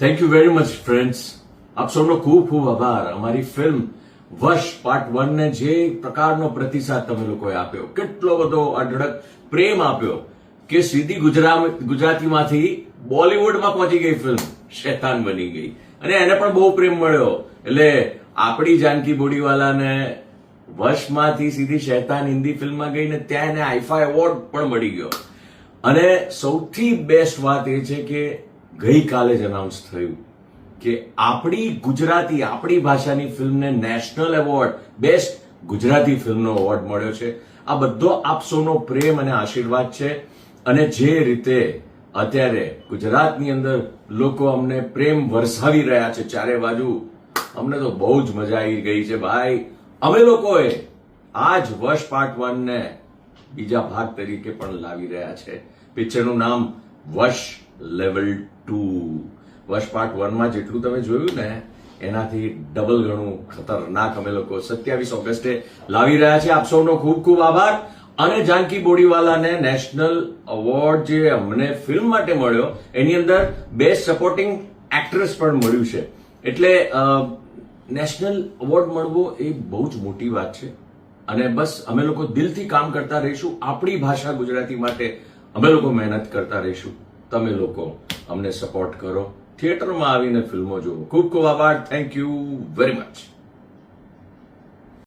Thank you very much friends આપ સૌનો ખૂબ ખૂબ આભાર. અમારી ફિલ્મ વશ પાર્ટ વન ને જે પ્રકારનો પ્રતિસાદ તમે લોકોએ આપ્યો, કેટલો બધો અઢળક પ્રેમ આપ્યો કે સીધી ગુજરાત ગુજરાતીમાંથી બોલિવૂડમાં પહોંચી ગઈ ફિલ્મ શેતાન બની ગઈ. અને એને પણ બહુ પ્રેમ મળ્યો. એટલે આપણી જાનકી બોડીવાલાને વશમાંથી સીધી શેતાન હિન્દી ફિલ્મમાં ગઈ ને ત્યાં એને આઈફા એવોર્ડ પણ મળી ગયો. અને સૌથી બેસ્ટ વાત એ છે કે ગઈકાલે જ અનાઉન્સ થયું કે આપણી ગુજરાતી, આપણી ભાષાની ફિલ્મને નેશનલ એવોર્ડ, બેસ્ટ ગુજરાતી ફિલ્મનો એવોર્ડ મળ્યો છે. આ બધો આપ સૌનો પ્રેમ અને આશીર્વાદ છે. અને જે રીતે અત્યારે ગુજરાતની અંદર લોકો અમને પ્રેમ વરસાવી રહ્યા છે ચારે બાજુ, અમને તો બહુ જ મજા આવી ગઈ છે ભાઈ. અમે લોકોએ આજ વર્ષ પાર્ટ વનને બીજા ભાગ તરીકે પણ લાવી રહ્યા છે. પિક્ચરનું નામ વશ લેવલ ટુ વર્ષ પાર્ટ વનમાં જેટલું તમે જોયું ને, એનાથી ડબલ ગણું ખતરનાક અમે લોકો સત્યાવીસ ઓગસ્ટે લાવી રહ્યા છે આપ સૌનો ખૂબ ખૂબ આભાર. અને જાનકી બોડીવાલાને નેશનલ અવોર્ડ જે અમને ફિલ્મ માટે મળ્યો, એની અંદર બેસ્ટ સપોર્ટિંગ એક્ટ્રેસ પણ મળ્યું છે. એટલે નેશનલ અવોર્ડ મળવો એ બહુ જ મોટી વાત છે. અને બસ અમે લોકો દિલથી કામ કરતા રહીશું. આપણી ભાષા ગુજરાતી માટે અમે લોકો મહેનત કરતા રહીશું. તમે લોકો અમને સપોર્ટ કરો. થિયેટરમાં આવીને ફિલ્મો જુઓ. ખૂબ ખૂબ આભાર. Thank you very much